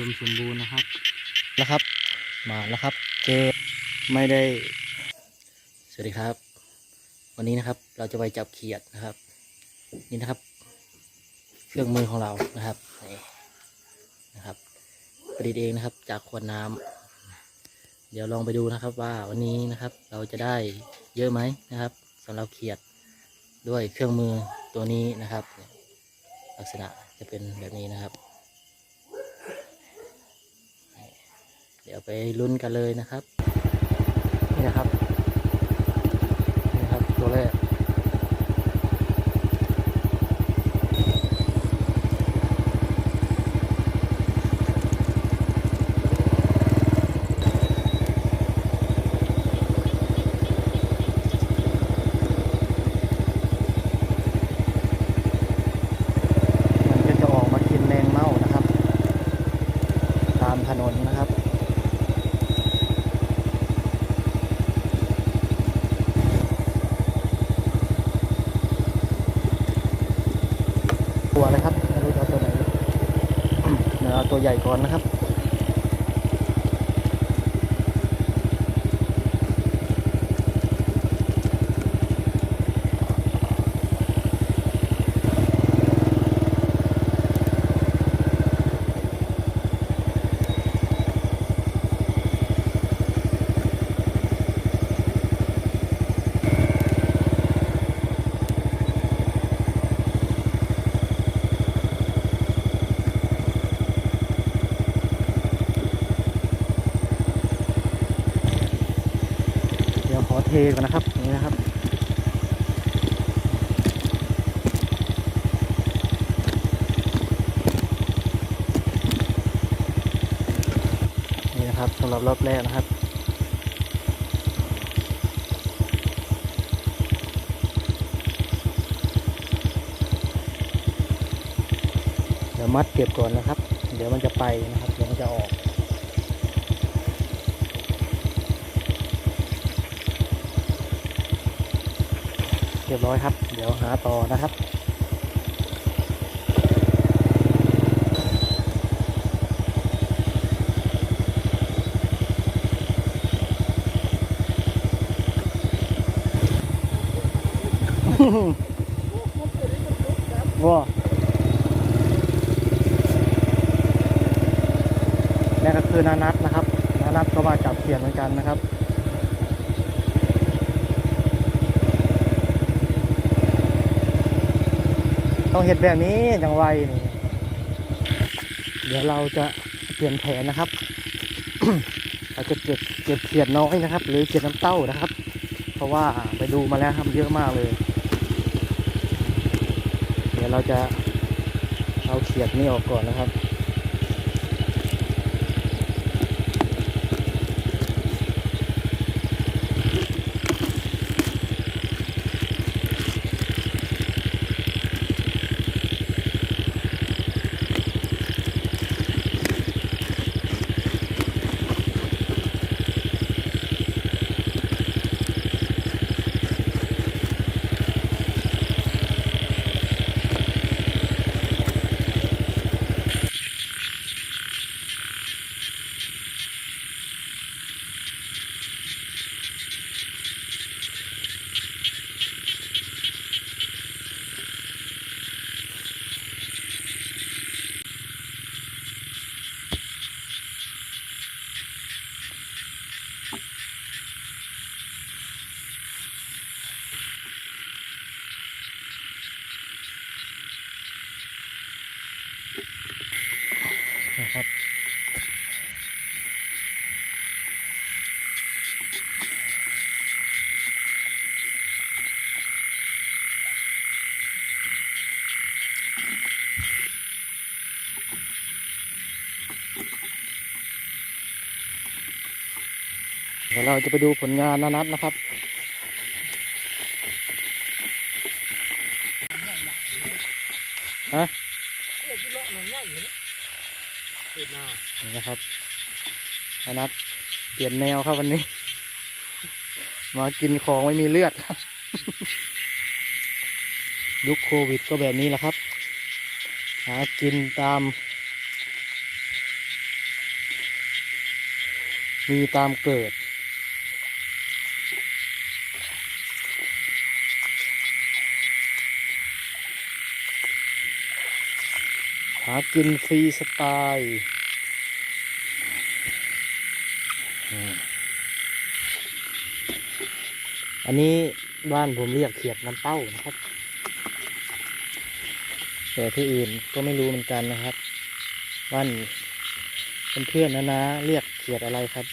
ดมสมบูรณ์นะครับนะครับ มาแล้วครับ เจไม่ได้ สวัสดีครับ วันนี้นะครับเราจะไปจับเขียดนะครับ นี่นะครับ เครื่องมือของเรานะครับนี่นะครับประดิษฐ์เองนะครับ จากขวดน้ำเดี๋ยวลองไปดูนะครับว่าวันนี้นะครับ เราจะได้เยอะไหมนะครับสำหรับเขียดด้วยเครื่องมือตัวนี้นะครับ ลักษณะจะเป็นแบบนี้นะครับ เดี๋ยวไปลุ้นกันเลยนะครับ นี่นะครับ นี่ครับตัวแรก มันก็จะออกมากินแมงเม่านะครับ ตามถนนนะครับ ตัวนะครับไม่รู้จะเอาตัวไหนเดี๋ยวเอาตัวใหญ่ก่อนนะครับ เทก่อนนะครับนี้นะครับนี่นะครับสำหรับรอบแรกนะครับเดี๋ยวมัดเก็บก่อนนะครับ เดี๋ยวมันจะไปนะครับ เดี๋ยวมันจะออก เรียบร้อยครับ เดี๋ยวหาต่อนะครับว้านี่ก็คือนานัทนะครับ นานัทก็มาจับเขียนเหมือนกันนะครับ ต้องเห็ดแบบนี้จังไวนี่เดี๋ยวเราจะเปลี่ยนแผนนะครับ เราจะเก็บเก็บเขียดน้อยนะครับ หรือเขียดน้ำเต้านะครับ เพราะว่าไปดูมาแล้วครับเยอะมากเลย เดี๋ยวเราจะเอาเขียดนี่ออกก่อนนะครับ เดี๋ยวเราจะไปดูผลงานนานัดนะครับ ฮะนี่นะครับนานัดเปลี่ยนแนวครับวันนี้ มากินของไม่มีเลือดครับยุคโควิดก็แบบนี้แหละครับ หากินตาม มีตามเกิดากินฟรีสไตล์อันนี้บ้านผมเรียกเขียดน้ำเต้านะครับ แต่ที่อื่นก็ไม่รู้เหมือนกันนะครับบ้านเพื่อนๆนะนะ เรียกเขียดอะไรครับ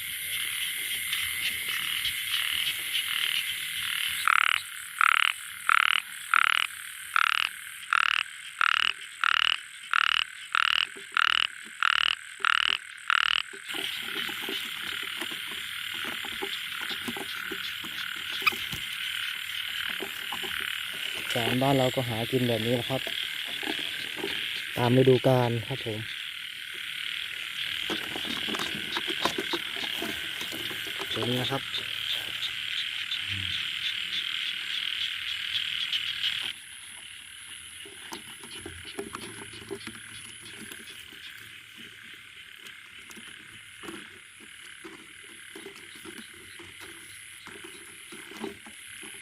ารบ้านเราก็หากินแบบนี้นะครับ ตามฤดูกาลครับผมตัวนี้นะครับ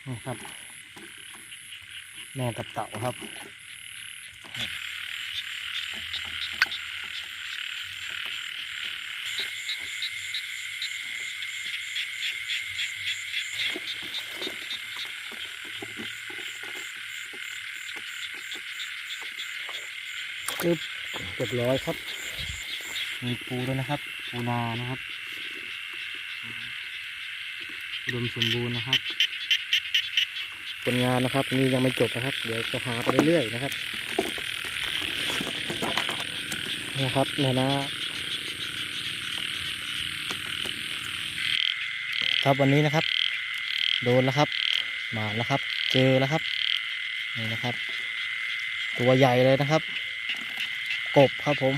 นี่ครับ แม่กับเต่าครับจึ๊บเรียบร้อยครับ มีปูด้วยนะครับ ปูนานะครับอุดมสมบูรณ์นะครับ ผลงานนะครับนี่ยังไม่จบนะครับ เดี๋ยวจะหาไปเรื่อยๆนะครับนะครับนะนะครับวันนี้นะครับ โดนแล้วครับหมาแล้วครับ เจอแล้วครับนี่นะครับ ตัวใหญ่เลยนะครับ กบครับผม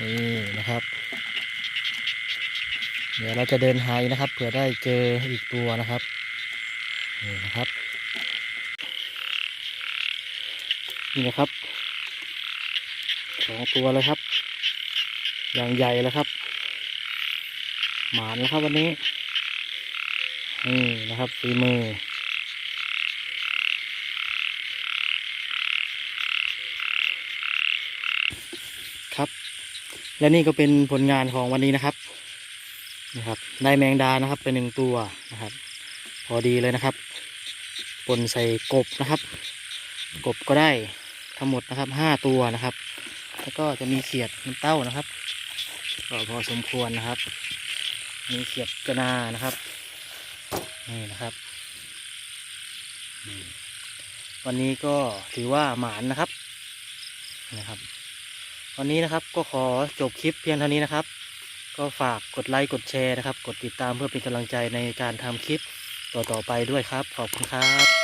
นี่นะครับ เดี๋ยวเราจะเดินหายนะครับเผื่อได้เจออีกตัวนะครับ นี่นะครับ นี่นะครับสองตัวเลยครับ อย่างใหญ่แล้วครับ หมานแล้วครับวันนี้ นี่นะครับฝีมือครับ และนี่ก็เป็นผลงานของวันนี้นะครับนะครับ ได้แมงดานะครับเป็นหนึ่งตัวนะครับ พอดีเลยนะครับ ปนใส่กบนะครับ กบก็ได้ทั้งหมดนะครับห้าตัวนะครับ แล้วก็จะมีเขียดน้ำเต้านะครับก็พอสมควรนะครับ มีเขียดกระนานะครับนี่นะครับวันนี้ก็ถือว่าหมานนะครับนะครับ วันนี้นะครับก็ขอจบคลิปเพียงเท่านี้นะครับ ก็ฝากกดไลค์กดแชร์นะครับ กดติดตามเพื่อเป็นกำลังใจในการทำคลิป ต่อๆไปด้วยครับ ขอบคุณครับ